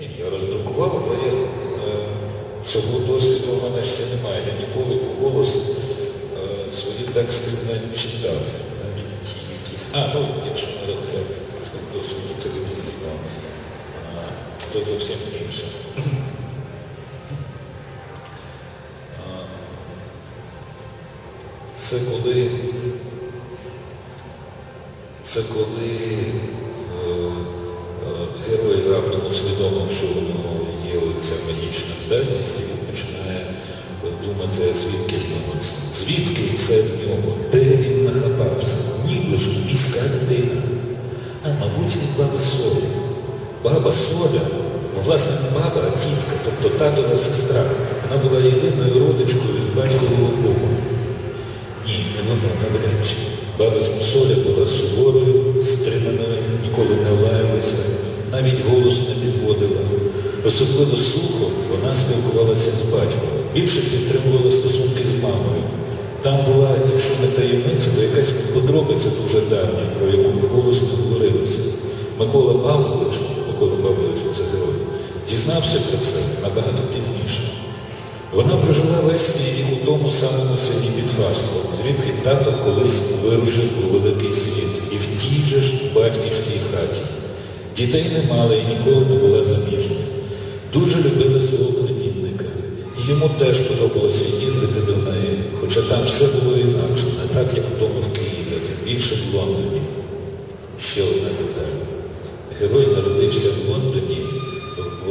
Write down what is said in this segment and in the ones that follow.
Ні, я роздрукував, але я, е, цього досвіду в мене ще немає. Я ніколи по голосу е, свої тексти не читав. Навіть ті, які. А, ну, якщо не рахувати досвіду телевізійного, то зовсім інше. Це коли це коли е, е, герой раптом усвідомив, що у нього є ця магічна здатність, і він починає думати, звідки в нього це? Звідки це в нього? Де він нахапався? Ніби ж міська людина. А, мабуть, від баби Солі. Баба Соля, власне, баба, тітка, тобто татова сестра. Вона була єдиною родичкою з батькового боку. Ні, не вона навряд чи. Баба Соля була суворою, стриманою, ніколи не лаялася, навіть голос не підводила. Особливо сухо вона спілкувалася з батьком. Більше підтримувала стосунки з мамою. Там була, якщо не таємниця, то якась подробиця дуже давня, про яку вголос не говорилося. Микола Павлович, Микола Павлович, це герой, дізнався про це набагато пізніше. Вона прожила весь свій вік у тому самому селі під Фастом, звідки тато колись вирушив у великий світ і в тій же ж батьківській хаті. Дітей не мала і ніколи не була заміжня. Дуже любила свого племінника. Йому теж подобалося їздити до неї, хоча там все було інакше, не так, як вдома в Києві, а тим більше в Лондоні. Ще одна деталь. Герой народився в Лондоні в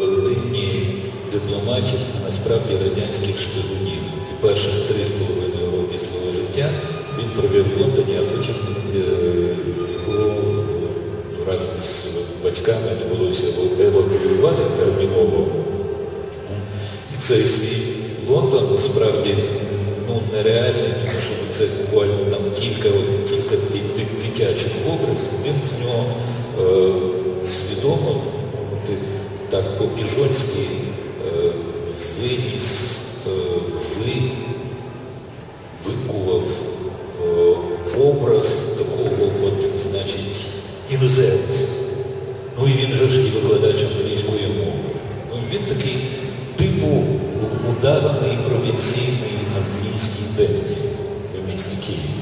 родині дипломатів, а насправді радянських шпигунів. І перших три з половиною роки свого життя він провів в Лондоні, а потім е, його разом з батьками довелося евакуювати терміново. І цей свій Лондон насправді ну, нереальний, тому що це буквально там кілька, кілька ди- ди- дитячих образів. Він з нього е, свідомо так по-піжонськи е, виніс, іноземця. Ну і він же ж і викладач англійської мови. Ну, він такий типу удаваний провінційний англійський денді в місті Києві.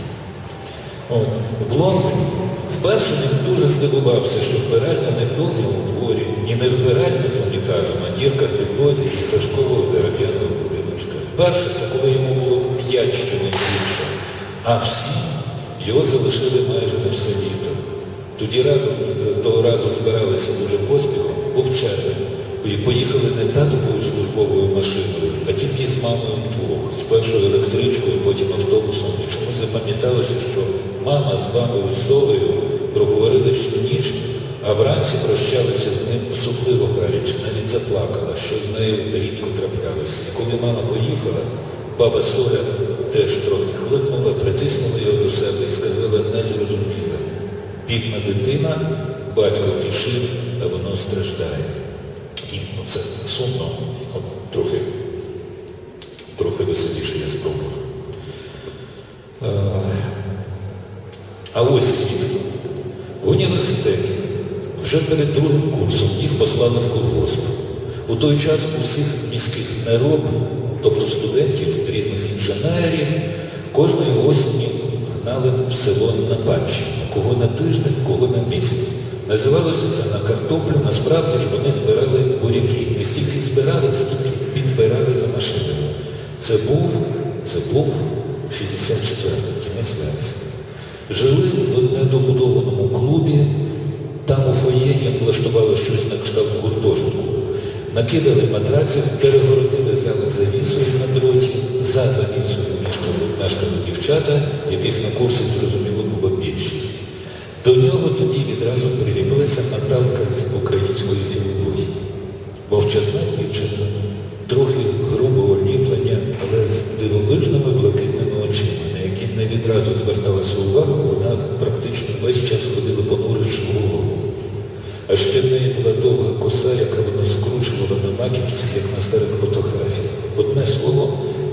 В Лондоні вперше він дуже здивувався, що вбиральня не в домі у дворі, і не вбиральня з унітазом, а дірка в підлозі і іграшкового дерев'яного будиночка. Вперше це коли йому було п'ять що не більше, а всі його залишили майже на все літо. Тоді разом, того разу збиралися дуже поспіхом, був і поїхали не татовою службовою машиною, а тільки з мамою вдвох, спершу електричкою, потім автобусом. І чомусь запам'яталося, що мама з бабою Солею проговорили всю ніч, а вранці прощалися з ним особливо гаряче, навіть заплакала, що з нею рідко траплялося. І коли мама поїхала, баба Соля теж трохи хлипнула, притиснула його до себе і сказала, не зрозуміла. Бідна дитина, батько втішив, а воно страждає. І ну, це сумно, ну, трохи, трохи веселіше я спробую. Е, А ось звідки. В університеті вже перед другим курсом їх послали в колгосп. У той час усіх міських нероб, тобто студентів, різних інженерів, кожної осені гнали село на панщину, кого на тиждень, кого на місяць. Називалося це на картоплю, насправді ж вони збирали буряки. Не стільки збирали, скільки підбирали за машинами. Це був, це був 64-й, кінець вересня. Жили в недобудованому клубі, там у фоє їм влаштували щось на кшталт гуртожитку. Накидали матраців, перегородили зали завісою на дроті, за завісою мешкали, дівчата, яких на курсі зрозуміло була більшість. До нього тоді відразу приліпилася Наталка з української філології. Мовчазна дівчина, трохи грубого ліплення, але з дивовижними блакитними очима, на які не відразу зверталася увага, вона практично весь час ходила понуривши голову. А ще в неї була довга коса, яка вона скручувала на маківці, як на старих фотографіях. Одне слово,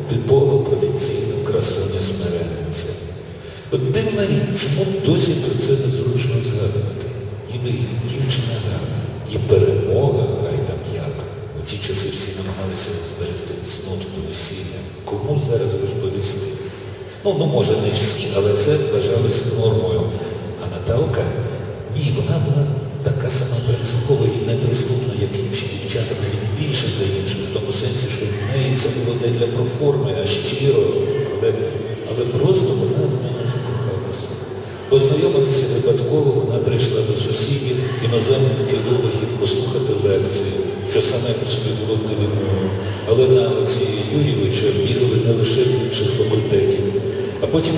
типова красуня смиренниця. От дивна річ, чому досі про це незручно згадувати? Ніби і дівчина гарна, і перемога гарна. часи всі намагалися зберегти цноту весілля. Кому зараз розповісти? Ну, ну, може, не всі, але це вважалося нормою. А Наталка, ні, вона була така сама принципова і неприступна, як інші дівчата, навіть більше за інших, в тому сенсі, що в неї це було не для проформи, а щиро, але, але просто вона нього закохалася. Познайомилися випадково, вона прийшла до сусідів, іноземних філологів послухати лекцію, що саме по собі було дивиною. Але на Олексія Юрійовича бігали не лише з інших факультетів, а потім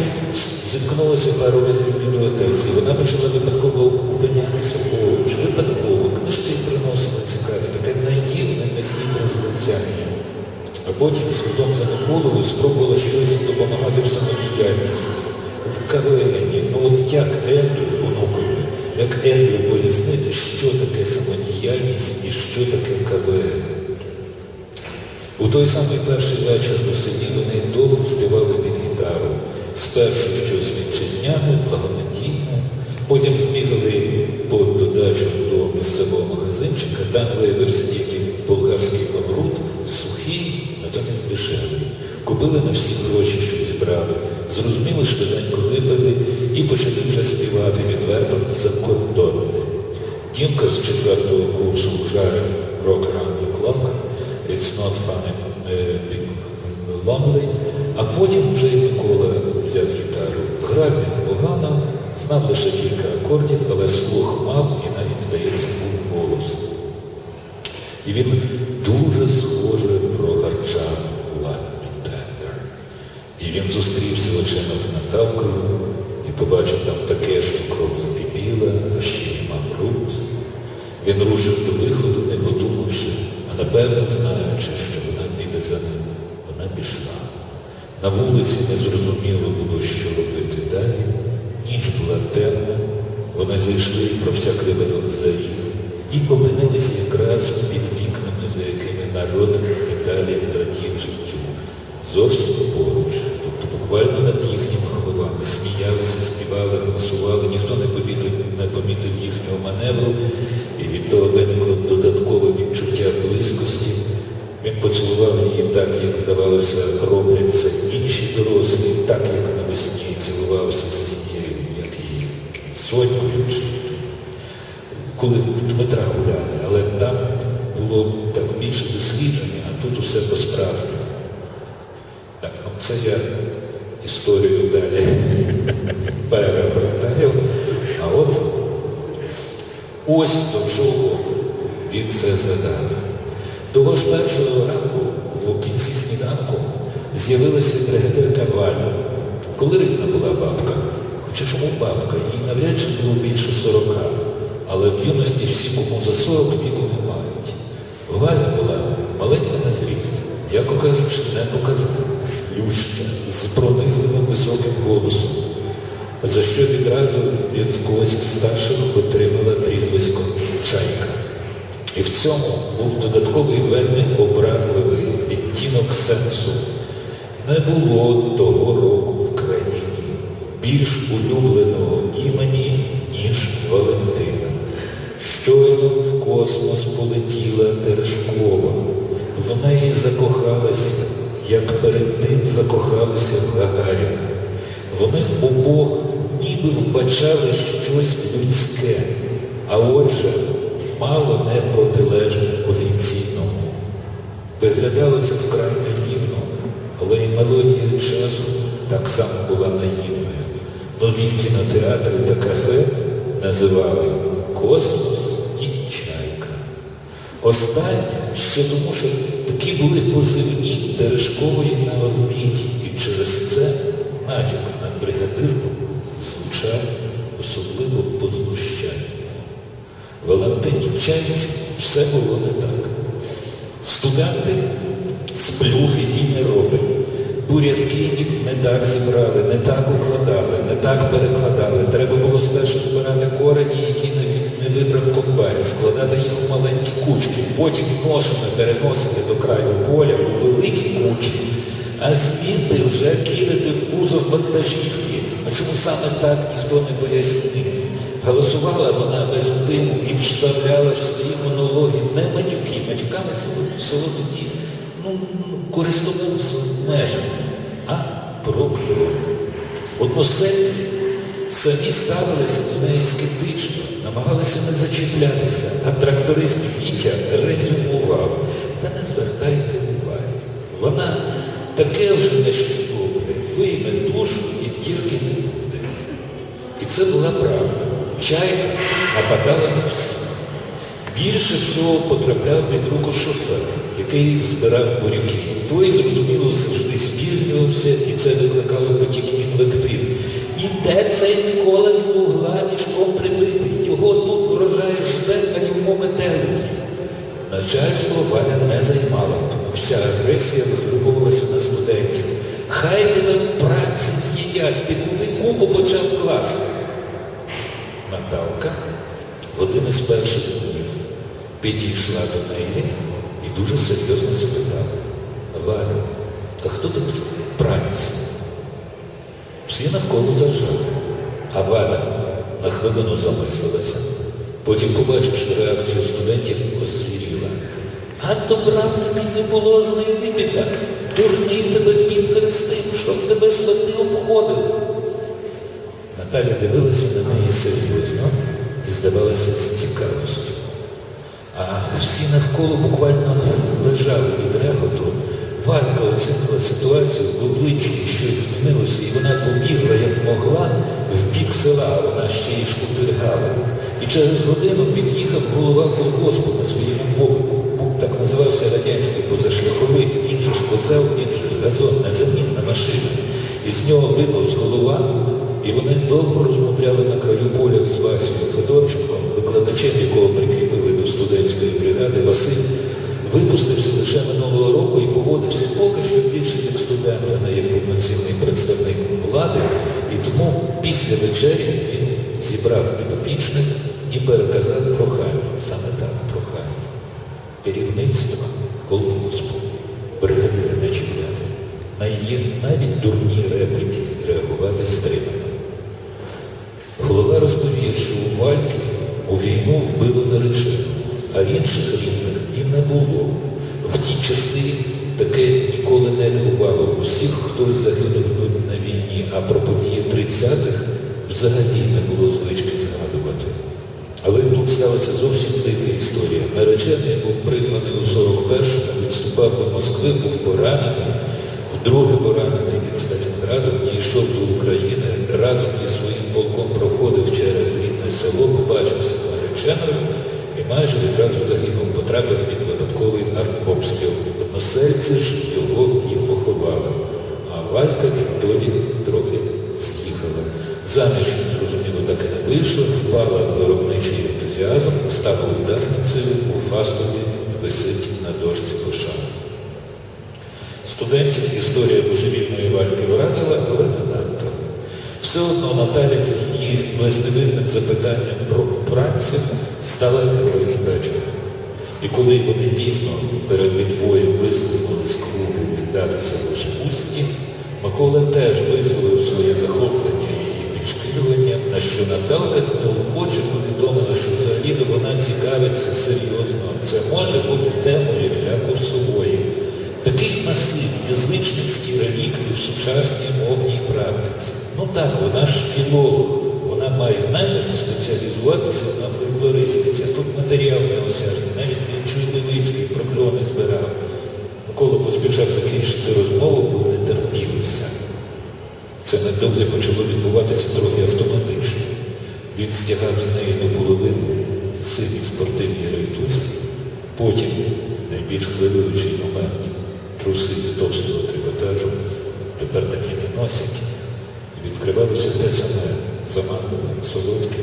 зіткнулася пару разів в бібліотеці. Вона почала випадково опинятися поруч, випадково, книжки приносила цікаві, таке наївне, нехитре звучання. Потім слідом за Миколою спробувала щось допомагати в самодіяльності. В КВНі. Ну от як Ендрю онукові, як Ендрю пояснити, що таке самодіяльність і що таке КВН. У той самий перший вечір до селі вони довго співали під гітару. Спершу щось вітчизняне, благонадійне, потім вбігали по додачу до місцевого магазинчика, там виявився тільки сухий, натомість дешевий. Купили на всі гроші, що зібрали, зрозуміли, швиденько випили і почали вже співати відверто закордонне. Дімка з четвертого курсу жарив Rock Around the Clock, It's not funny, е, lonely, а потім вже й Микола взяв гітару. Грав він погано, знав лише кілька акордів, але слух мав і навіть, здається, був голос. І він дуже схоже про гарчан Ламі І він зустрівся очима з Наталкою і побачив там таке, що кров закипіла, а ще й мав рут. Він рушив до виходу, не подумавши, а напевно знаючи, що вона піде за ним. Вона пішла. На вулиці незрозуміло було, що робити далі. Ніч була темна, вони зайшли про всяк випадок за ріг і опинилися якраз під вікнами, за якими народ і далі радів життю. Зовсім поруч, тобто буквально над їхніми головами сміялися, співали, голосували, ніхто не помітив, не помітив їхнього маневру, і від того виникло додаткове відчуття близькості. Він поцілував її так, як здавалося, роблять це інші дорослі, так як навесні цілувався з цією, як її сонькою, чи коли в Дмитра гуляли, але там було так більше дослідження, а тут усе по-справжньому. Так, ну це я історію далі перевертаю. А от ось до чого він це згадав. Того ж першого ранку, в кінці сніданку, з'явилася бригадирка Валя. Коли рідна була бабка? Хоча чому бабка? Їй навряд чи було більше сорока. Але в юності всі, кому за сорок віку не мають. Валя була маленька на зріст, яко кажучи, не показана, слюща, з пронизливим високим голосом, за що відразу від когось старших отримала прізвисько Чайка. І в цьому був додатковий вельми образливий відтінок сенсу. Не було того року в країні більш улюбленого імені, ніж Валентина. Щойно в космос полетіла Терешкова. В неї закохалася, як перед тим закохалися в Гагаріна. Вони обох ніби вбачали щось людське, а отже, мало не протилежне офіційному. Виглядало це вкрай наївно, але і мелодія часу так само була наївною. Нові кінотеатри та кафе називали Космос і Чайка. Останнє ще тому, що такі були позивні Терешкової на орбіті, і через це натяк на бригадирку звучав особливо познущання. Валентині Чайці все було не так. Студенти з плюхи і не роби. Бурятки і не так зібрали, не так укладали, не так перекладали. Треба було спершу збирати корені, які не, не вибрав комбайн, складати їх у маленькі кучки, потім ношами переносити до краю поля у великі кучки, а звідти вже кидати в кузов вантажівки. А чому саме так ніхто не пояснив? Голосувала вона без диму і вставляла в свої монологи не матюки, матюка жінками село, тоді ну, користувалося межами, а прокльони. Односельці самі ставилися до неї скептично, намагалися не зачіплятися, а тракторист Вітя резюмував. Та не звертайте уваги. Вона таке вже нещодобре, вийме душу і дірки не буде. І це була правда. Чайка нападала на всіх. Більше всього потрапляв під руку шофер, який збирав буряки. Той, зрозуміло, завжди спізнювався, і це викликало потік інвектив. І де цей Микола з вугла мішком прибитий? Його тут врожай жде, а йому метелики. Начальство Валя не займала, тому вся агресія вихлюбувалася на студентів. Хай тебе праці з'їдять, ти куди купу почав класти. Наталка в один із перших днів підійшла до неї і дуже серйозно запитала, Валю, а хто бранці? Всі навколо заржали, а Валя на хвилину замислилася. Потім, побачивши реакцію студентів, озвіріла. А добра б тобі не було знайти біда. Дурний тебе під хрестим, щоб тебе свати обходили. Наталя дивилася на неї серйозно і здавалася з цікавістю. А всі навколо буквально лежали від реготу. Оцінила ситуацію, в обличчі щось змінилося, і вона побігла, як могла, в бік села, вона ще й шкутильгала. І через годину під'їхав голова колгоспу на своєму побику. Так називався радянський позашляховик, він же ж козел, він ж газон, незамінна машина. І з нього виповз голова, і вони довго розмовляли на краю поля з Васією Федорченком, викладачем, якого прикріпили до студентської бригади, Василь випустився лише минулого року і поводився поки що більше як студент, а не як повноцінний представник влади. І тому після вечері він зібрав підопічних і переказав прохання, саме так прохання. Керівництва колгоспу, бригадира не чіпляти, на її навіть дурні репліки реагувати стримано. Голова розповів, що у Вальки у війну вбили наречену, а інших рідних і не було. В ті часи таке ніколи не дивувало. Усіх, хтось загинув на війні, а про події 30-х взагалі не було звички згадувати. Але тут сталася зовсім дика історія. Наречений був призваний у 41-му, відступав до Москви, був поранений, вдруге поранений під Сталінградом, дійшов до України, разом зі своїм полком проходив через рідне село, побачився з нареченою і майже відразу загинув, потрапив під випадковий артобстріл. Односельці ж його і поховали. А Валька відтоді трохи з'їхала. Заміж, зрозуміло, так і не вийшла, впала виробничий ентузіазм, стала ударницею у Фастові, висить на дошці пошани. Студентів історія божевільної вальки вразила, але не надто. Все одно Наталя з її безневинним запитанням про працю стала героєм вечора. І коли вони пізно перед відбоєм вислизнули з клубу віддатися у спусті, Микола теж висловив своє захоплення її підшкілюванням, на що Наталка неохоче повідомила, що взагалі-то вона цікавиться серйозно. Це може бути темою для курсової. Такий масив, язичницькі релікти в сучасній мовній практиці. Ну так, вона ж філолог, має намір спеціалізуватися на фольклористиці. Тут матеріал неосяжний, навіть він Чуйливицький прокльони збирав. Микола поспішав закінчити розмову, бо не терпілося. Це невдовзі почало відбуватися трохи автоматично. Він стягав з неї до половини сині спортивні рейтузи. Потім, найбільш хвилюючий момент, труси з товстого трикотажу тепер таки не носять. І відкривалося те саме заманливе, солодке,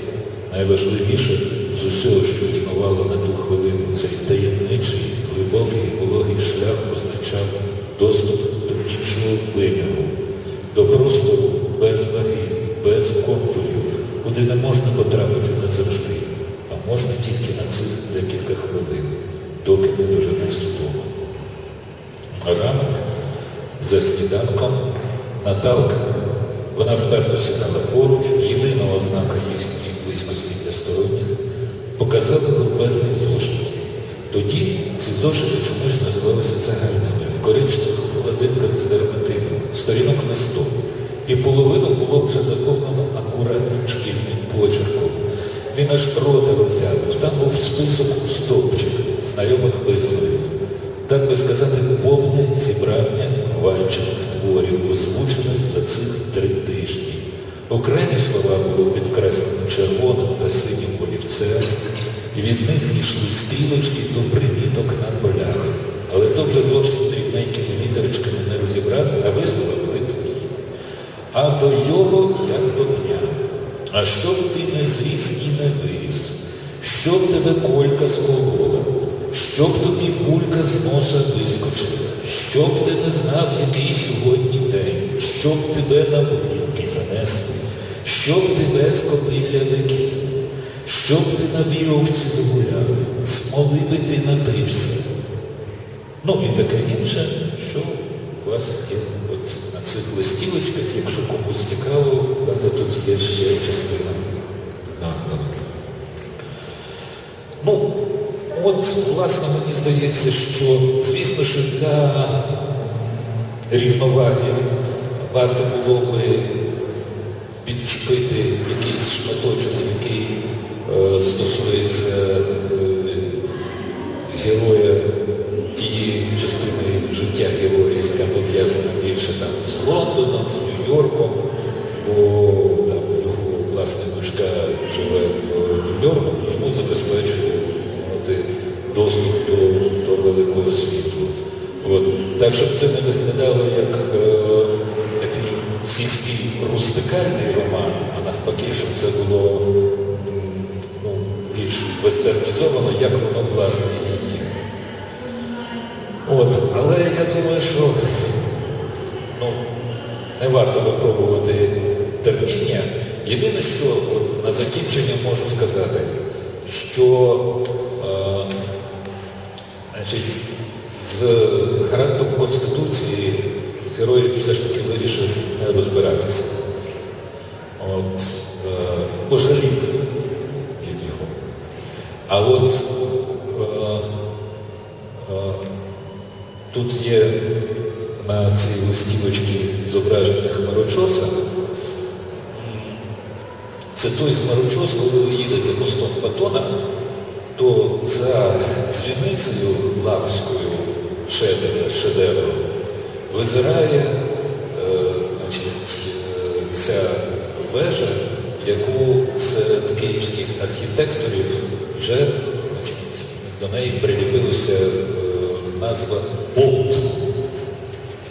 найважливіше з усього, що існувало на ту хвилину, цей таємничий, глибокий, вологий шлях означав доступ до іншого виміру, до простору без ваги, без контурів, куди не можна потрапити назавжди, а можна тільки на цих декілька хвилин, доки не доженеш додому. Ранок за сніданком Наталка, вона вперто сідала поруч, єдина ознака їхньої близькості для сторонніх, показала грубезний зошит. Тоді ці зошити чомусь називалися загальними. В коричневих ладинках з дерматином, сторінок на сто. І половину було вже заповнено акуратним шкільним почерком. Він аж рота роззявив. Там був список у стовпчик знайомих висловів. Так би сказати, повне зібрання вальчевих творів, озвучених за цих три тижні. Окремі слова було підкреслено червоним та синім олівцем, і від них йшли стрілочки до приміток на полях. Але то вже зовсім дрібненькими літерочками не розібрати, а вислови були. А до його як до дня. А щоб ти не зріс і не виріс, щоб тебе колька сколола, щоб тобі пулька з носа вискочила, щоб ти не знав, який сьогодні день, щоб тебе на могилки занесли, щоб тебе з копилля викинули, щоб ти на віровці загуляв, смоли би ти напився. Ну і таке інше, що у вас є от на цих листівочках, якщо комусь цікаво, в мене тут є ще частина накладу. Ну, от, власне, мені здається, що, звісно, що для рівноваги варто було би підчепити якийсь шматочок, який е, стосується е, героя тієї частини життя героя, яка пов'язана більше там з Лондоном, з Нью-Йорком, бо там його власне дочка живе в Нью-Йорку, йому забезпечує доступ до, до великого світу. От. Так, щоб це не виглядало як е, такий сільський рустикальний роман, а навпаки, щоб це було ну, більш вестернізовано, як воно власне і є. От, але я думаю, що ну, не варто випробувати терпіння. Єдине, що от, на закінчення можу сказати, що значить, з характером Конституції герой все ж таки вирішив не розбиратися. От, е, пожалів він його. А от е, е, Тут є на цій листівочці зображення хмарочоса. Це той хмарочос, коли ви їдете мостом Батона, то за дзвіницею Лавською шедевром визирає е, значить, е, ця вежа, яку серед київських архітекторів вже значить, до неї приліпилося е, назва болт.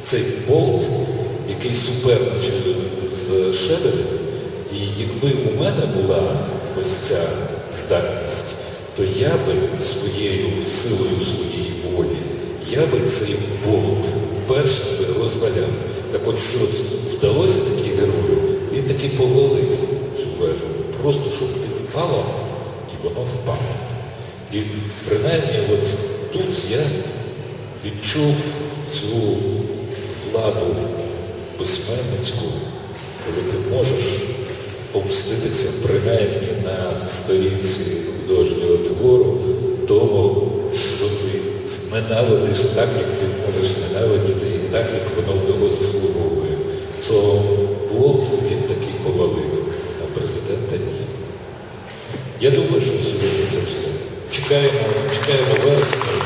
Цей болт, який суперничає з шедевром, і якби у мене була ось ця здатність, то я би своєю силою своєї волі, я би цей болт першим би розваляв. Так от що вдалося такий герою, він таки повалив цю вежу, просто щоб ти впала, і воно впало. І принаймні от тут я відчув цю владу письменницьку, коли ти можеш помститися принаймні на сторінці твору тому, що ти ненавидиш так, як ти можеш ненавидіти, і так, як воно того заслуговує. То Болт він таки повалив, а президента ні. Я думаю, що сьогодні це все. Чекаємо, чекаємо вересня.